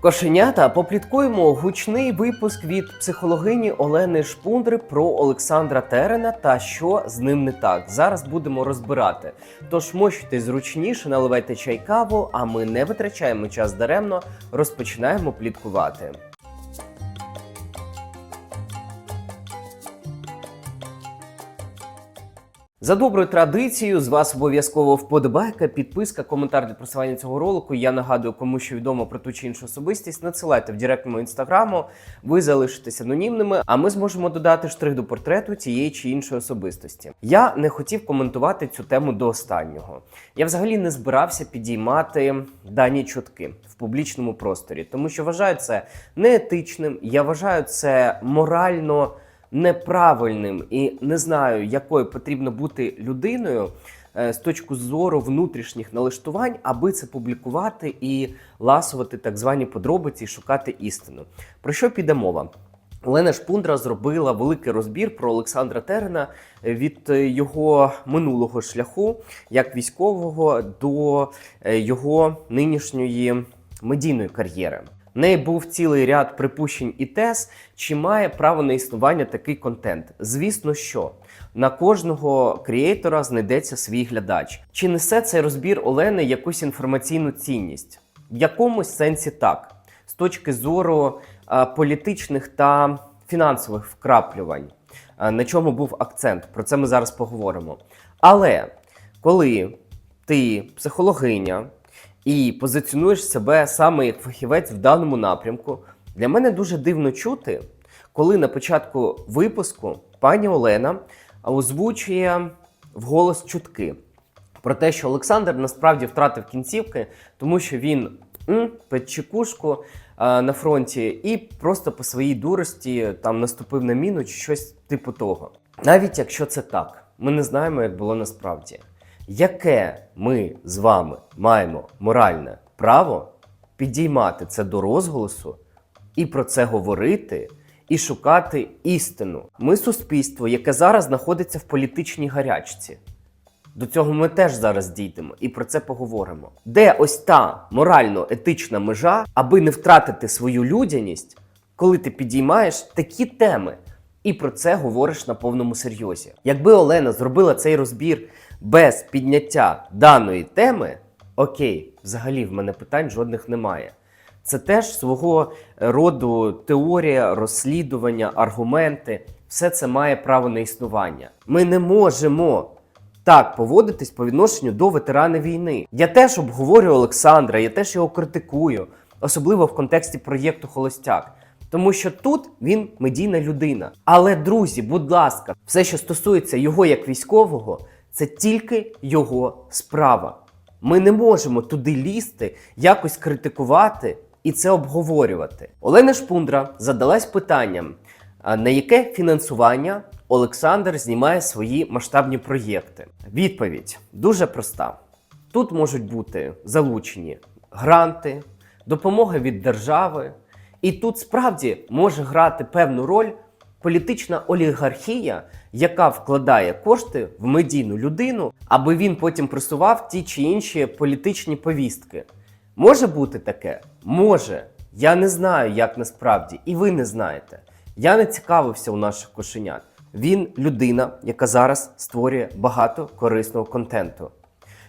Кошенята попліткуємо гучний випуск від психологині Олени Шпундри про Олександра Терена та що з ним не так. Зараз будемо розбирати. Тож мощуйте зручніше, наливайте чай каву, а ми не витрачаємо час даремно, розпочинаємо пліткувати. За доброю традицією, з вас обов'язково вподобайка, підписка, коментар для просування цього ролику. Я нагадую, кому що відомо про ту чи іншу особистість. Надсилайте в директ мого інстаграму, ви залишитесь анонімними, а ми зможемо додати штрих до портрету цієї чи іншої особистості. Я не хотів коментувати цю тему до останнього. Я взагалі не збирався підіймати дані чутки в публічному просторі, тому що вважаю це неетичним. Я вважаю це морально неправильним і не знаю, якою потрібно бути людиною е, з точки зору внутрішніх налаштувань, аби це публікувати і ласувати так звані подробиці і шукати істину. Про що піде мова? Олена Шпундра зробила великий розбір про Олександра Терена від е, його минулого шляху, як військового, до е, його нинішньої медійної кар'єри. Неї був цілий ряд припущень і тез, чи має право на існування такий контент. Звісно, що на кожного креатора знайдеться свій глядач. Чи несе цей розбір Олени якусь інформаційну цінність? В якомусь сенсі так, з точки зору е, політичних та фінансових вкраплювань, Е, на чому був акцент. Про це ми зараз поговоримо. Але коли ти психологиня, і позиціонуєш себе саме як фахівець в даному напрямку. Для мене дуже дивно чути, коли на початку випуску пані Олена озвучує вголос чутки про те, що Олександр насправді втратив кінцівки, тому що він м, під на фронті і просто по своїй дурості там наступив на міну чи щось типу того. Навіть якщо це так, ми не знаємо, як було насправді. Яке ми з вами маємо моральне право підіймати це до розголосу і про це говорити, і шукати істину? Ми суспільство, яке зараз знаходиться в політичній гарячці. До цього ми теж зараз дійдемо і про це поговоримо. Де ось та морально-етична межа, аби не втратити свою людяність, коли ти підіймаєш такі теми і про це говориш на повному серйозі? Якби Олена зробила цей розбір без підняття даної теми, окей, взагалі в мене питань жодних немає. Це теж свого роду теорія, розслідування, аргументи. Все це має право на існування. Ми не можемо так поводитись по відношенню до ветерана війни. Я теж обговорюю Олександра, я теж його критикую, особливо в контексті проєкту Холостяк. Тому що тут він медійна людина. Але, друзі, будь ласка, все, що стосується його як військового, це тільки його справа. Ми не можемо туди лізти, якось критикувати і це обговорювати. Олена Шпундра задалась питанням, на яке фінансування Олександр знімає свої масштабні проєкти. Відповідь дуже проста: тут можуть бути залучені гранти, допомога від держави, і тут справді може грати певну роль політична олігархія, яка вкладає кошти в медійну людину, аби він потім просував ті чи інші політичні повістки. Може бути таке? Може. Я не знаю, як насправді, і ви не знаєте. Я не цікавився у наших кошенят. Він людина, яка зараз створює багато корисного контенту.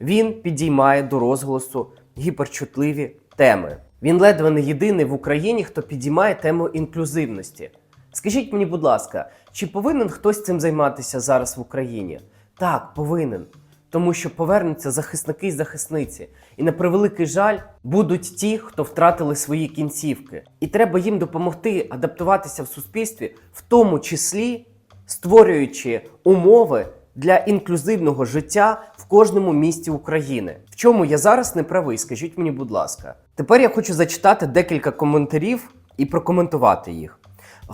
Він підіймає до розголосу гіперчутливі теми. Він ледве не єдиний в Україні, хто підіймає тему інклюзивності. Скажіть мені, будь ласка, чи повинен хтось цим займатися зараз в Україні? Так, повинен. Тому що повернуться захисники і захисниці. І на превеликий жаль будуть ті, хто втратили свої кінцівки. І треба їм допомогти адаптуватися в суспільстві, в тому числі створюючи умови для інклюзивного життя в кожному місті України. В чому я зараз не правий? Скажіть мені, будь ласка. Тепер я хочу зачитати декілька коментарів і прокоментувати їх.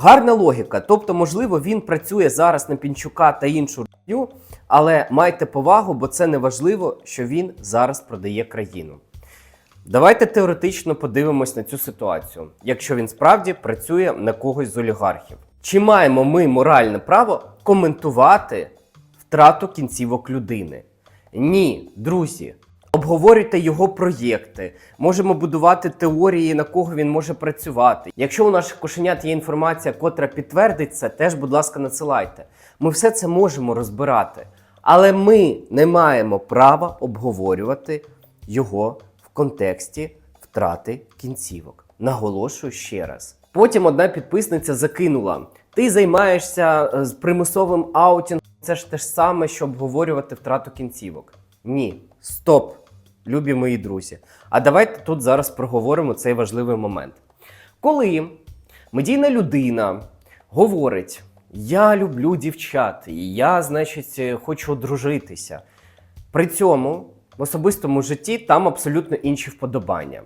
Гарна логіка, тобто, можливо, він працює зараз на Пінчука та іншу рю, але майте повагу, бо це не важливо, що він зараз продає країну. Давайте теоретично подивимось на цю ситуацію, якщо він справді працює на когось з олігархів. Чи маємо ми моральне право коментувати втрату кінцівок людини? Ні, друзі. Обговорюйте його проєкти, можемо будувати теорії, на кого він може працювати. Якщо у наших кошенят є інформація, котра підтвердить це, теж, будь ласка, надсилайте. Ми все це можемо розбирати. Але ми не маємо права обговорювати його в контексті втрати кінцівок. Наголошую ще раз. Потім одна підписниця закинула: ти займаєшся е, з примусовим аутінгом. Це ж те ж саме, що обговорювати втрату кінцівок. Ні, стоп, любі мої друзі. А давайте тут зараз проговоримо цей важливий момент. Коли медійна людина говорить: Я люблю дівчат, і я, значить, е, хочу одружитися. При цьому в особистому житті там абсолютно інші вподобання.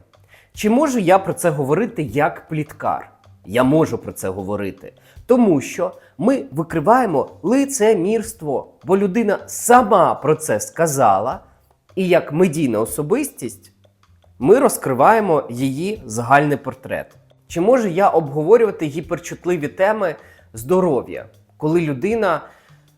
Чи можу я про це говорити як пліткар? Я можу про це говорити, тому що ми викриваємо лицемірство, бо людина сама про це сказала, і як медійна особистість ми розкриваємо її загальний портрет. Чи можу я обговорювати гіперчутливі теми здоров'я, коли людина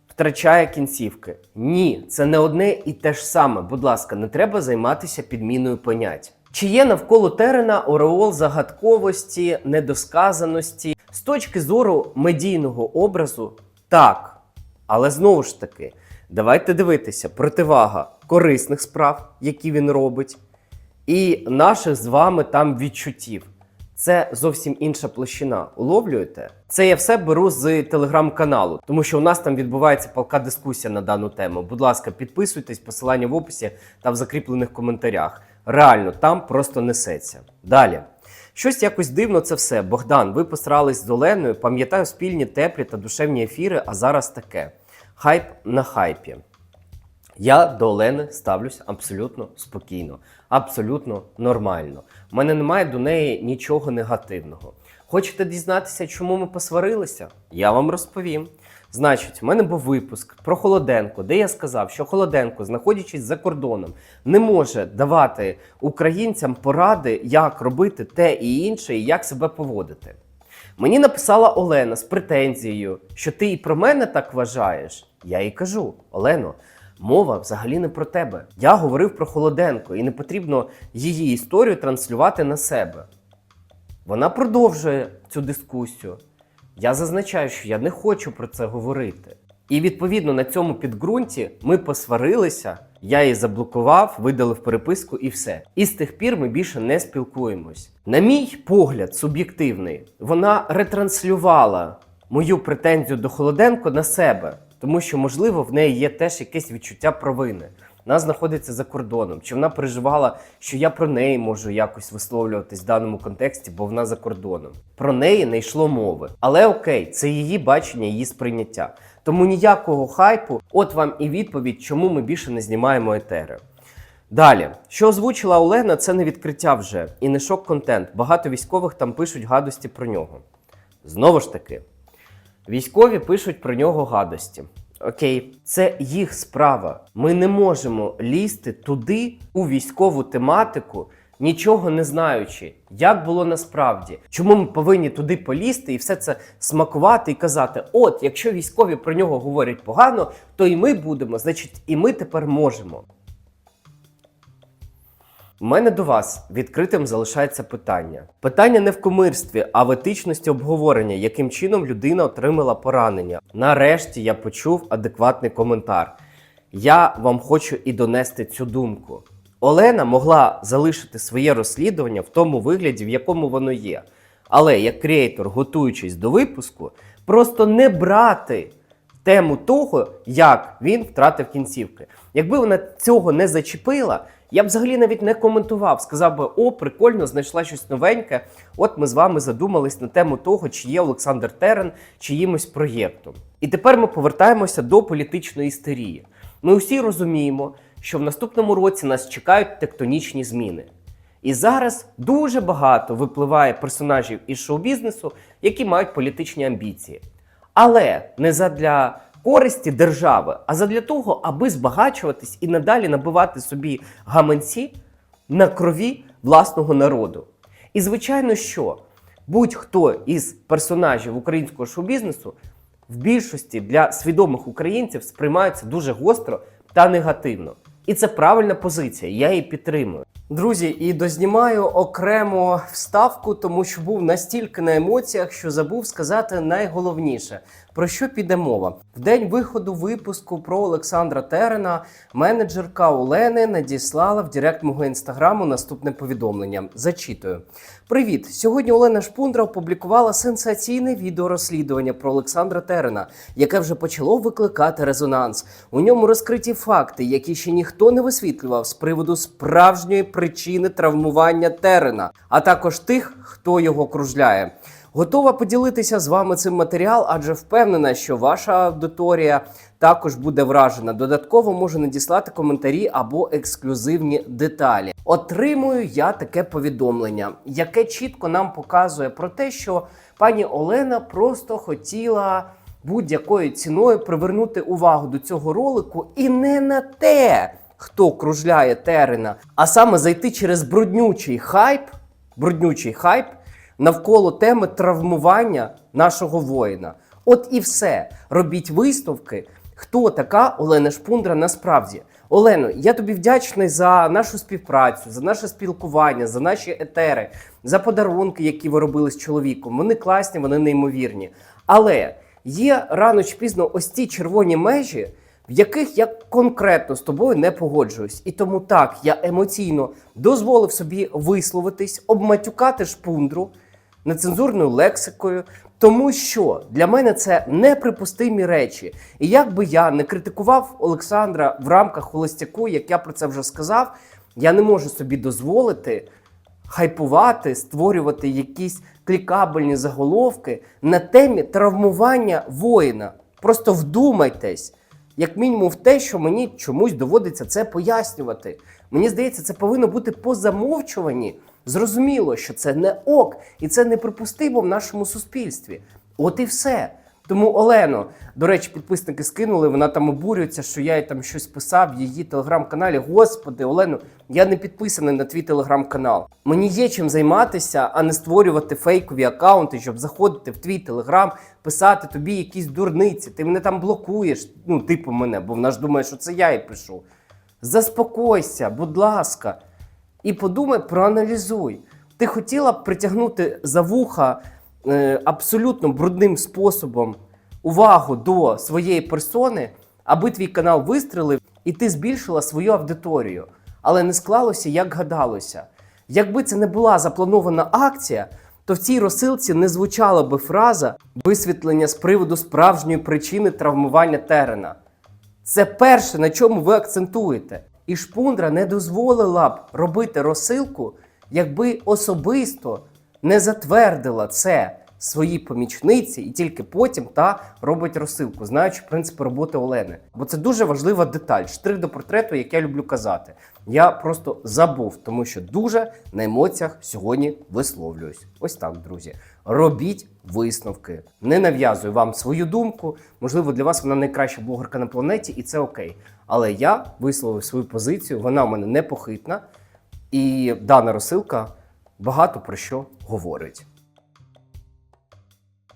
втрачає кінцівки? Ні, це не одне і те ж саме. Будь ласка, не треба займатися підміною понять. Чи є навколо терена ореол загадковості, недосказаності з точки зору медійного образу? Так. Але знову ж таки, давайте дивитися противага корисних справ, які він робить, і наших з вами там відчуттів. Це зовсім інша площина. Уловлюєте? Це я все беру з телеграм-каналу, тому що у нас там відбувається палка дискусія на дану тему. Будь ласка, підписуйтесь, посилання в описі та в закріплених коментарях. Реально, там просто несеться. Далі. Щось якось дивно це все. Богдан, ви посрались з Оленою, пам'ятаю спільні теплі та душевні ефіри, а зараз таке. Хайп на хайпі. Я до Олени ставлюсь абсолютно спокійно, абсолютно нормально. У мене немає до неї нічого негативного. Хочете дізнатися, чому ми посварилися? Я вам розповім. Значить, у мене був випуск про Холоденко, де я сказав, що Холоденко, знаходячись за кордоном, не може давати українцям поради, як робити те і інше, і як себе поводити. Мені написала Олена з претензією, що ти і про мене так вважаєш. Я їй кажу: Олено, мова взагалі не про тебе. Я говорив про Холоденко, і не потрібно її історію транслювати на себе. Вона продовжує цю дискусію. Я зазначаю, що я не хочу про це говорити. І відповідно на цьому підґрунті ми посварилися, я її заблокував, видалив переписку і все. І з тих пір ми більше не спілкуємось. На мій погляд, суб'єктивний, вона ретранслювала мою претензію до Холоденко на себе, тому що, можливо, в неї є теж якесь відчуття провини. Вона знаходиться за кордоном, чи вона переживала, що я про неї можу якось висловлюватись в даному контексті, бо вона за кордоном. Про неї не йшло мови. Але окей, це її бачення, її сприйняття. Тому ніякого хайпу, от вам і відповідь, чому ми більше не знімаємо етери. Далі, що озвучила Олена, це не відкриття вже і не шок-контент. Багато військових там пишуть гадості про нього. Знову ж таки, військові пишуть про нього гадості. Окей, це їх справа. Ми не можемо лізти туди у військову тематику, нічого не знаючи, як було насправді. Чому ми повинні туди полізти і все це смакувати і казати: от, якщо військові про нього говорять погано, то і ми будемо, значить, і ми тепер можемо. У мене до вас відкритим залишається питання. Питання не в комирстві, а в етичності обговорення, яким чином людина отримала поранення. Нарешті я почув адекватний коментар. Я вам хочу і донести цю думку. Олена могла залишити своє розслідування в тому вигляді, в якому воно є. Але як креатор, готуючись до випуску, просто не брати тему того, як він втратив кінцівки. Якби вона цього не зачепила, я б взагалі навіть не коментував. Сказав би, о, прикольно, знайшла щось новеньке. От ми з вами задумались на тему того, чи є Олександр Терен чиїмось проєктом. І тепер ми повертаємося до політичної істерії. Ми усі розуміємо, що в наступному році нас чекають тектонічні зміни. І зараз дуже багато випливає персонажів із шоу-бізнесу, які мають політичні амбіції. Але не задля користі держави, а задля того, аби збагачуватись і надалі набивати собі гаманці на крові власного народу. І звичайно, що будь-хто із персонажів українського шоу-бізнесу в більшості для свідомих українців сприймаються дуже гостро та негативно. І це правильна позиція, я її підтримую. Друзі, і дознімаю окремо вставку, тому що був настільки на емоціях, що забув сказати найголовніше. Про що піде мова? В день виходу випуску про Олександра Терена менеджерка Олени надіслала в директ мого інстаграму наступне повідомлення. Зачитую. Привіт! Сьогодні Олена Шпундра опублікувала сенсаційне відеорозслідування про Олександра Терена, яке вже почало викликати резонанс. У ньому розкриті факти, які ще ніхто не висвітлював з приводу справжньої причини травмування Терена, а також тих, хто його кружляє. Готова поділитися з вами цим матеріал, адже впевнена, що ваша аудиторія також буде вражена. Додатково можу надіслати коментарі або ексклюзивні деталі. Отримую я таке повідомлення, яке чітко нам показує про те, що пані Олена просто хотіла будь-якою ціною привернути увагу до цього ролику і не на те, хто кружляє терена, а саме зайти через бруднючий хайп, бруднючий хайп навколо теми травмування нашого воїна. От і все. Робіть висновки, хто така Олена Шпундра насправді. Олено, я тобі вдячний за нашу співпрацю, за наше спілкування, за наші етери, за подарунки, які ви робили з чоловіком. Вони класні, вони неймовірні. Але є рано чи пізно ось ці червоні межі, в яких я конкретно з тобою не погоджуюсь. І тому так я емоційно дозволив собі висловитись, обматюкати шпундру нецензурною лексикою, тому що для мене це неприпустимі речі. І як би я не критикував Олександра в рамках холостяку, як я про це вже сказав, я не можу собі дозволити хайпувати, створювати якісь клікабельні заголовки на темі травмування воїна. Просто вдумайтесь, як мінімум, в те, що мені чомусь доводиться це пояснювати. Мені здається, це повинно бути по замовчуванні. Зрозуміло, що це не ок, і це неприпустимо в нашому суспільстві. От і все. Тому Олено, до речі, підписники скинули, вона там обурюється, що я їй там щось писав в її телеграм-каналі. Господи, Олено, я не підписаний на твій телеграм-канал. Мені є чим займатися, а не створювати фейкові акаунти, щоб заходити в твій телеграм, писати тобі якісь дурниці. Ти мене там блокуєш, ну, типу мене, бо вона ж думає, що це я їй пишу. Заспокойся, будь ласка, і подумай, проаналізуй. Ти хотіла б притягнути за вуха абсолютно брудним способом увагу до своєї персони, аби твій канал вистрелив і ти збільшила свою аудиторію. Але не склалося, як гадалося. Якби це не була запланована акція, то в цій розсилці не звучала би фраза висвітлення з приводу справжньої причини травмування терена. Це перше, на чому ви акцентуєте. І шпундра не дозволила б робити розсилку, якби особисто не затвердила це своїй помічниці, і тільки потім та робить розсилку, знаючи принципи роботи Олени. Бо це дуже важлива деталь, штрих до портрету, як я люблю казати. Я просто забув, тому що дуже на емоціях сьогодні висловлююсь. Ось так, друзі. Робіть висновки. Не нав'язую вам свою думку. Можливо, для вас вона найкраща блогерка на планеті, і це окей. Але я висловив свою позицію, вона у мене непохитна, і дана розсилка багато про що говорить.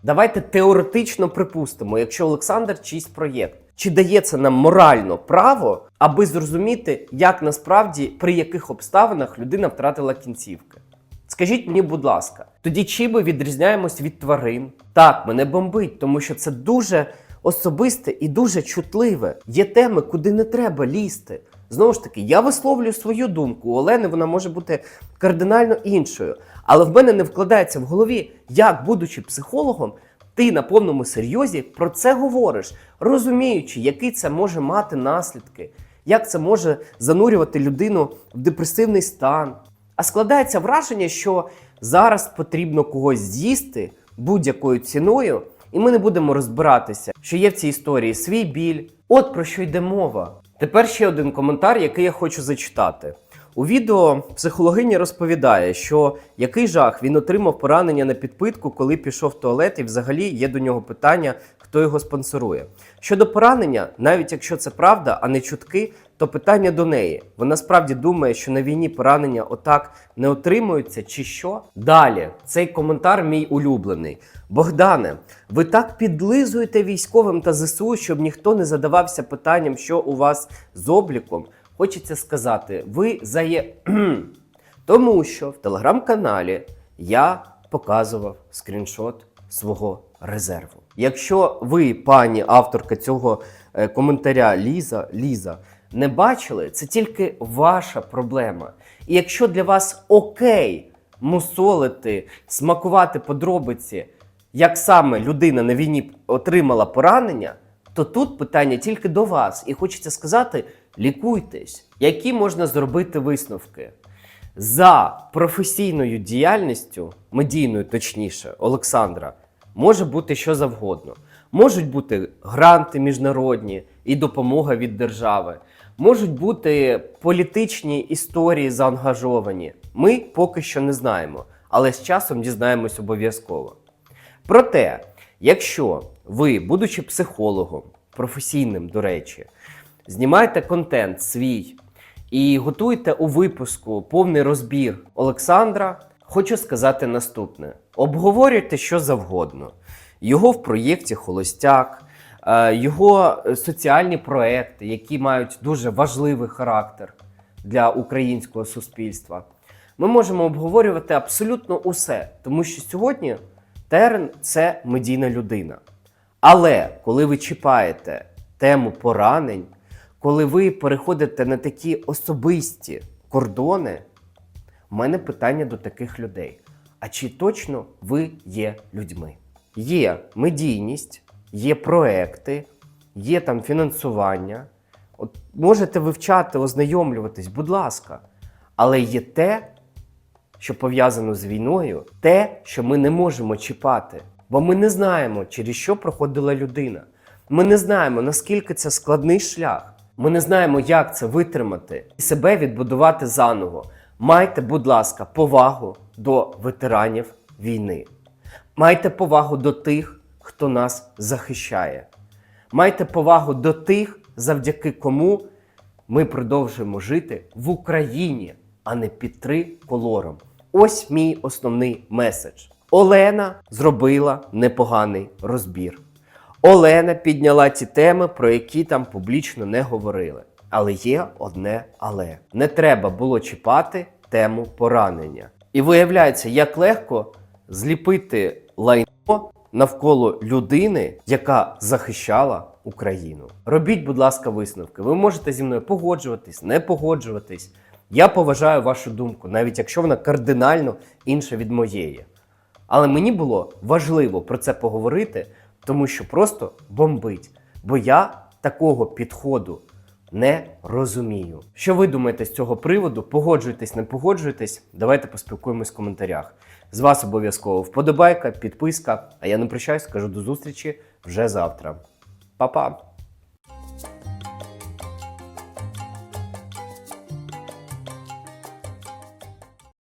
Давайте теоретично припустимо, якщо Олександр чийсь проєкт, чи дає це нам морально право, аби зрозуміти, як насправді при яких обставинах людина втратила кінцівки. Скажіть мені, будь ласка, тоді чи ми відрізняємось від тварин? Так, мене бомбить, тому що це дуже особисте і дуже чутливе. Є теми, куди не треба лізти. Знову ж таки, я висловлюю свою думку. У Олени вона може бути кардинально іншою. Але в мене не вкладається в голові, як, будучи психологом, ти на повному серйозі про це говориш, розуміючи, який це може мати наслідки, як це може занурювати людину в депресивний стан. А складається враження, що зараз потрібно когось з'їсти будь-якою ціною, і ми не будемо розбиратися, що є в цій історії свій біль. От про що йде мова. Тепер ще один коментар, який я хочу зачитати. У відео психологиня розповідає, що який жах він отримав поранення на підпитку, коли пішов в туалет, і взагалі є до нього питання, хто його спонсорує. Щодо поранення, навіть якщо це правда, а не чутки, то питання до неї. Вона справді думає, що на війні поранення отак не отримуються, чи що? Далі цей коментар мій улюблений. Богдане, ви так підлизуєте військовим та ЗСУ, щоб ніхто не задавався питанням, що у вас з обліком. хочеться сказати, ви зає. Тому що в телеграм-каналі я показував скріншот свого резерву. Якщо ви, пані авторка цього е, коментаря Ліза, Ліза, не бачили, це тільки ваша проблема. І якщо для вас окей мусолити, смакувати подробиці, як саме людина на війні отримала поранення, то тут питання тільки до вас. І хочеться сказати: лікуйтесь, які можна зробити висновки. За професійною діяльністю, медійною точніше, Олександра, може бути що завгодно. Можуть бути гранти міжнародні і допомога від держави, можуть бути політичні історії заангажовані. Ми поки що не знаємо, але з часом дізнаємось обов'язково. Проте, якщо ви, будучи психологом, професійним, до речі, знімаєте контент свій і готуєте у випуску повний розбір Олександра, хочу сказати наступне: обговорюйте що завгодно. Його в проєкті Холостяк, його е, соціальні проекти, які мають дуже важливий характер для українського суспільства. Ми можемо обговорювати абсолютно усе, тому що сьогодні Терен це медійна людина. Але коли ви чіпаєте тему поранень, коли ви переходите на такі особисті кордони, в мене питання до таких людей: а чи точно ви є людьми? Є медійність, є проекти, є там фінансування. От можете вивчати, ознайомлюватись, будь ласка. Але є те, що пов'язано з війною, те, що ми не можемо чіпати. Бо ми не знаємо, через що проходила людина. Ми не знаємо, наскільки це складний шлях. Ми не знаємо, як це витримати і себе відбудувати заново. Майте, будь ласка, повагу до ветеранів війни. Майте повагу до тих, хто нас захищає. Майте повагу до тих, завдяки кому ми продовжуємо жити в Україні, а не під триколором. Ось мій основний меседж. Олена зробила непоганий розбір. Олена підняла ті теми, про які там публічно не говорили. Але є одне але не треба було чіпати тему поранення. І виявляється, як легко зліпити лайно навколо людини, яка захищала Україну. Робіть, будь ласка, висновки. Ви можете зі мною погоджуватись, не погоджуватись. Я поважаю вашу думку, навіть якщо вона кардинально інша від моєї. Але мені було важливо про це поговорити, тому що просто бомбить. Бо я такого підходу не розумію. Що ви думаєте з цього приводу? Погоджуєтесь, не погоджуєтесь? Давайте поспілкуємось в коментарях. З вас обов'язково вподобайка, підписка. А я не прощаюсь, кажу до зустрічі вже завтра. Па-па!